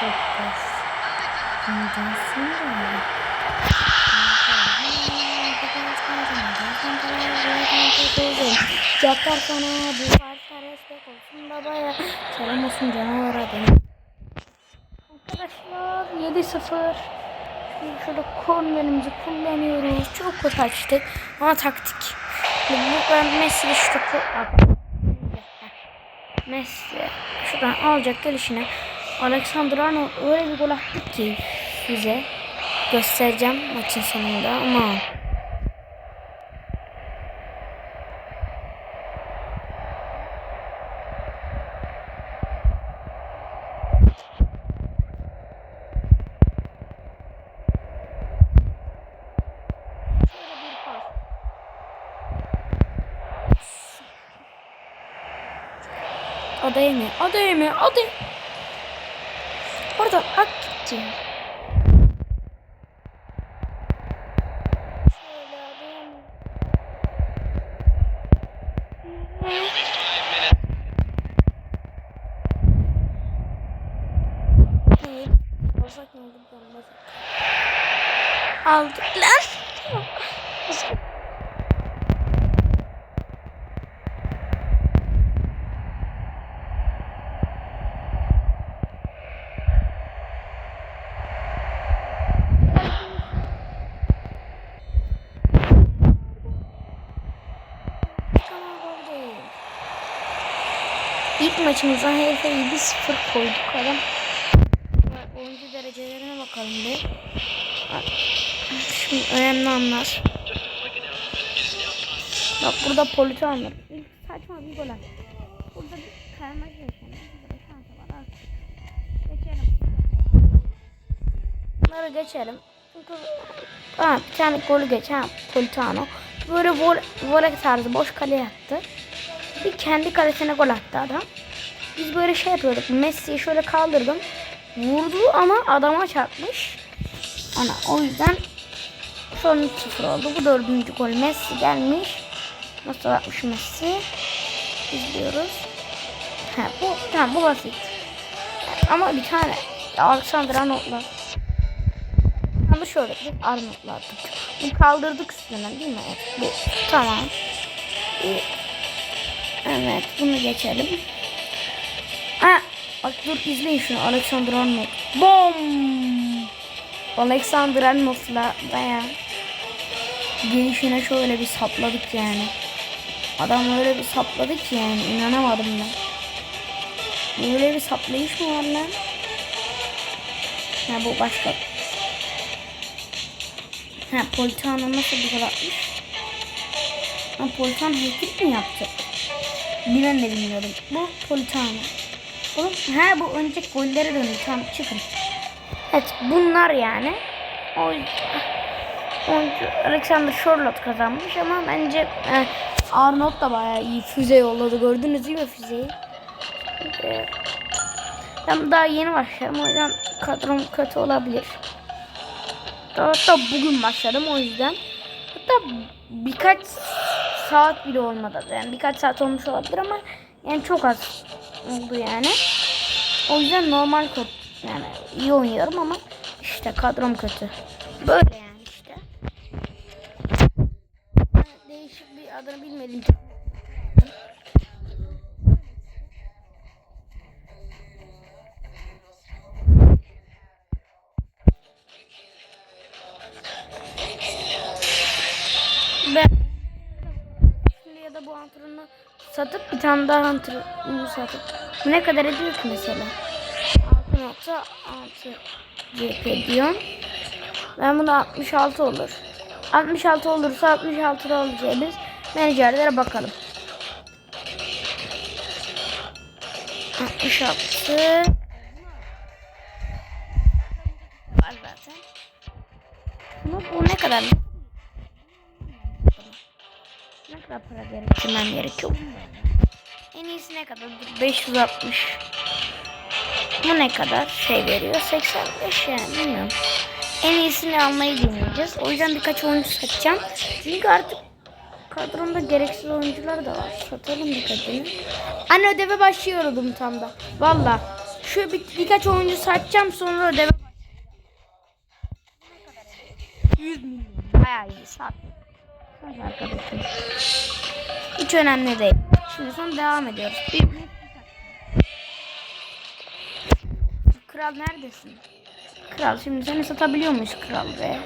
çok pes. Ondan sonra... Yapar sana bu varsa respek olsun babaya. Selam olsun canavara dedim. Arkadaşlar 7-0. Şimdi şöyle kornerimizi kullanıyoruz. Çok kötü açtık ama taktik. Ben Messi'yle şu topu Messi şuradan alacak gelişine. Alexander Arnold öyle bir gol attı ki size göstereceğim maçın sonunda ama. Adaya mı? Adaya mı? Adaya. Oradan ak gitti. Aldık lan. Tamam gol değil. İlk maçımıza herife 7-0 koyduk adam. Oyuncu derecelerine bakalım bir. Şimdi önemli anlar. Bak burada Politano. İlk saçma bir gol attı. Burada bir. Burada şansı var. Al. Geçelim. Bunları geçelim. Çünkü ha, bir tane golü geçen Politano. Böyle vol voley tarzı boş kaleye attı. Bir kendi kalesine gol attı adam. Biz böyle şey yapıyorduk. Messi'yi şöyle kaldırdım. Vurdu ama adama çarpmış. Ana o yüzden son 3-0 oldu. Bu dördüncü gol Messi gelmiş. Nasıl atmış Messi? İzliyoruz. Ha, bu tamam bu basit. Ama bir tane Alexander Arnold'la ama şöyle bir Arnold'la attık. Bunu kaldırdık üstünden değil mi? Bu tamam. Evet bunu geçelim. Bak dur izleyin şunu Alexander Arnold. Bom! Alexander Arnold'la baya gelişine şöyle bir sapladık yani. Adam öyle bir sapladı ki yani inanamadım ben. Böyle bir saplayış mı var lan? Ha bu başka. Ha Politano nasıl bir gol atmış? Ha Politano hareket mi yaptı? Bilen de bilmiyorum. Bu Politano. Oğlum, ha bu önceki gollere döndü. Tamam çıkın. Evet bunlar yani. O oyuncu Alexander Charlotte kazanmış ama bence e, Arnold da bayağı iyi füze yolladı. Gördünüz değil mi füzeyi? E, ben daha yeni başladım. O yüzden kadrom kötü olabilir. Hatta bugün başladım o yüzden. Hatta birkaç saat bile olmadı. Yani birkaç saat olmuş olabilir ama yani çok az oldu yani. O yüzden normal kod yani iyi oynuyorum ama işte kadrom kötü. Böyle yani işte. Değişik bir adını bilmedim. Satıp bir tane daha antrenörü satıp bu ne kadar ediyor ki mesela? 6.6 GP diyorum. Ben bunu 66 olur. 66 olursa 66 da alacağız. Menajerlere bakalım. 66 var zaten. Bunu bu ne kadar? Kadar para gerektirmem gerekiyor? En iyisi ne kadar? 560. Bu ne kadar şey veriyor? 85 yani bilmiyorum. En iyisini almayı deneyeceğiz. O yüzden birkaç oyuncu satacağım. Çünkü artık kadromda gereksiz oyuncular da var. Satalım birkaçını. Anne ödeve başlıyordum tam da. Valla. Şu bir, birkaç oyuncu satacağım sonra ödeme. 100 milyon. Bayağı iyi sat. Arkadaşım. Hiç önemli değil. Şimdi sonra devam ediyoruz. Bir, Kral neredesin? Kral şimdi seni satabiliyor muyuz kral be?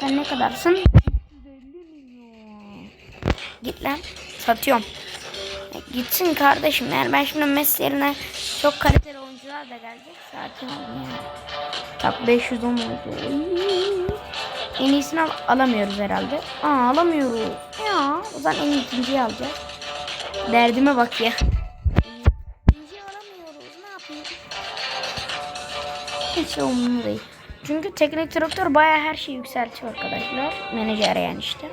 Sen ne kadarsın? 350 milyon. Git lan. Satıyorum. Ya Gitsin kardeşim. Yani ben şimdi Messi yerine çok kaliteli oyuncular da gelecek. Sakin ya. Bak 510 oldu. En iyisini al- alamıyoruz herhalde. Aa alamıyoruz. Ya o zaman en ikinciyi alacağız. Derdime bak ya. İkinciyi alamıyoruz. Ne yapayım? Hiç umurumda değil. Çünkü teknik direktör bayağı her şeyi yükseltiyor arkadaşlar. Menajer yani işte.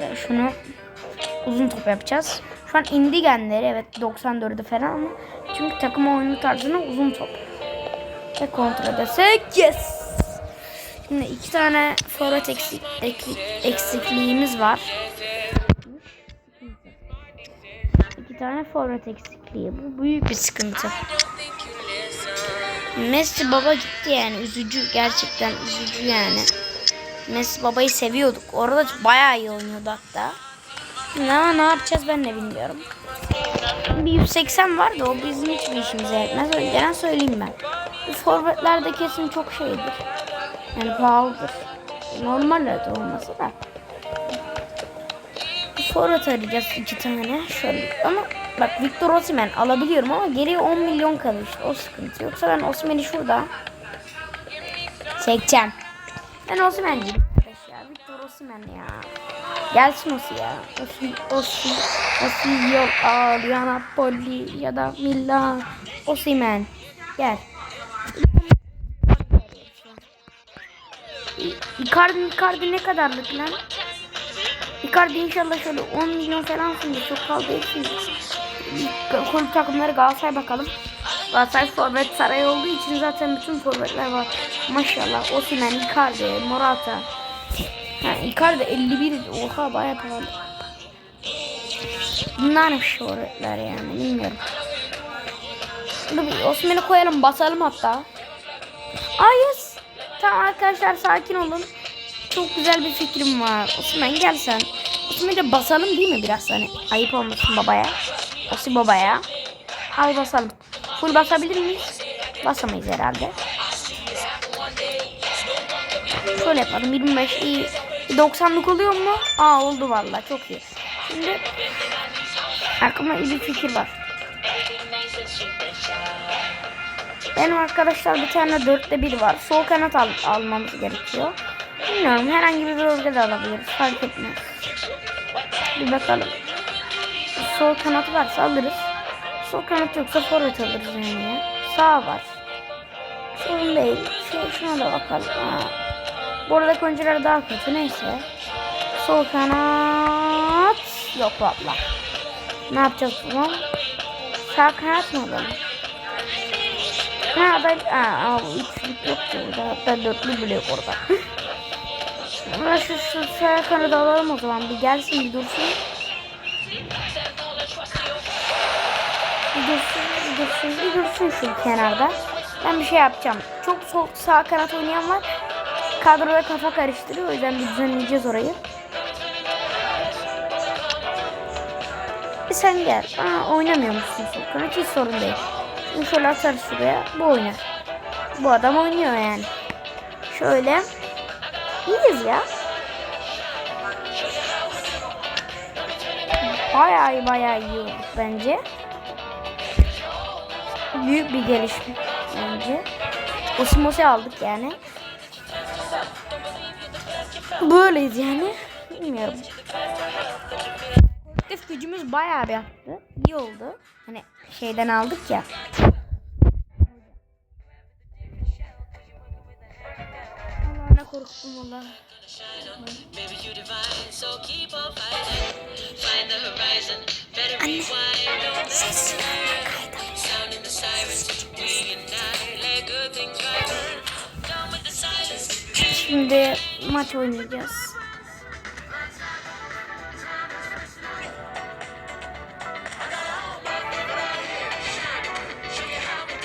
Mesela şunu uzun top yapacağız. Şu an indigenleri evet 94'ü falan ama çünkü takım oyunu tarzına uzun top. Ve kontrol desek yes. Şimdi iki tane forvet eksik, eksik, eksikliğimiz var. İki tane forvet eksikliği. Bu büyük bir sıkıntı. Messi baba gitti yani üzücü gerçekten üzücü yani. Messi babayı seviyorduk. Orada bayağı iyi oynuyordu hatta. Ne, ne yapacağız ben de bilmiyorum. Bir 180 var da o bizim hiçbir işimize yetmez. Önceden söyleyeyim ben. Bu forvetlerde kesin çok şeydir. Yani pahalıdır. Normalde olması da. Forvet arayacağız iki tane. Şöyle ama bak Victor Osimhen alabiliyorum ama geriye 10 milyon kalır işte o sıkıntı. Yoksa ben Osimhen'i şurada çekeceğim. Ben Osimhen'ciyim ya. Victor Osimhen ya. Gelsin Osi ya. Osi, Osi, Osi yol al ya Napoli ya da Milan. Osimhen. Gel. Icardi, Icardi ne kadarlık lan? Icardi inşallah şöyle 10 milyon falan şimdi çok fazla değil. Kulüp takımları Galatasaray bakalım. Galatasaray forvet sarayı olduğu için zaten bütün forvetler var. Maşallah Osimhen, Icardi, Morata. Ha, Icardi 51. Oha bayağı pahalı. Bunlar ne forvetler yani bilmiyorum. Dur Osimhen'i koyalım basalım hatta. Aa yes. Tamam arkadaşlar sakin olun. Çok güzel bir fikrim var. Osman gel sen. Osman'ı da basalım değil mi biraz hani ayıp olmasın babaya. Osi babaya. Al basalım. Full basabilir miyiz? Basamayız herhalde. Şöyle yapalım 25 iyi. 90'lık oluyor mu? Aa oldu vallahi çok iyi. Şimdi aklıma iyi bir fikir var. Benim arkadaşlar bir tane dörtte bir var. Sol kanat al almamız gerekiyor. Bilmiyorum herhangi bir bölge de alabiliriz. Fark etmez. Bir bakalım. Sol kanat varsa alırız. Sol kanat yoksa forvet alırız yani ya. Sağ var. Sorun değil. Şu, şuna da bakalım. Ha. Bu arada oyuncular daha kötü neyse. Sol kanat yok valla. Ne yapacağız zaman? Sağ kanat mı alalım? Ha ben aa, aa, üçlük yok burada. Hatta dörtlü bile yok orada. Ama şu, şu sağ kanadı alalım o zaman. Bir gelsin bir dursun. Bir dursun, bir dursun, bir dursun şu kenarda. Ben bir şey yapacağım. Çok sol sağ kanat oynayan var. Kadroda kafa karıştırıyor. O yüzden bir düzenleyeceğiz orayı. Sen gel. Aa, oynamıyor musun? Hiç sorun değil. Şöyle atarız şuraya. Bu oynar. Bu adam oynuyor yani. Şöyle. İyiyiz ya. Bayağı iyi bayağı iyi bence. Büyük bir gelişme bence. Osmos'u aldık yani. Böyleyiz yani. Bilmiyorum. Aktif gücümüz bayağı bir arttı. İyi oldu. Hani şeyden aldık ya. Allah'ına korktum valla. You divine, so keep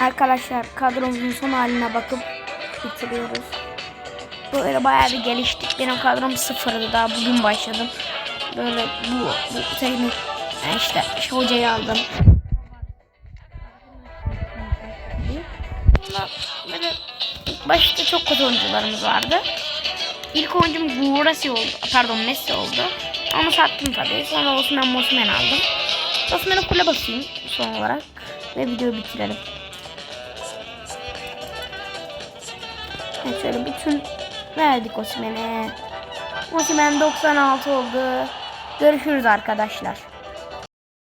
Arkadaşlar kadromuzun son haline bakıp bitiriyoruz. Böyle bayağı bir geliştik. Benim kadrom sıfırdı daha bugün başladım. Böyle bu, bu teknik yani işte hocayı aldım. Böyle ilk başta çok kötü oyuncularımız vardı. İlk oyuncum Gurasi oldu. Pardon Messi oldu. Onu sattım tabii. Sonra Osman Osman aldım. Osman'ı kule basayım son olarak. Ve videoyu bitirelim. Evet şöyle bütün verdik Osman'e. Osman 96 oldu. Görüşürüz arkadaşlar.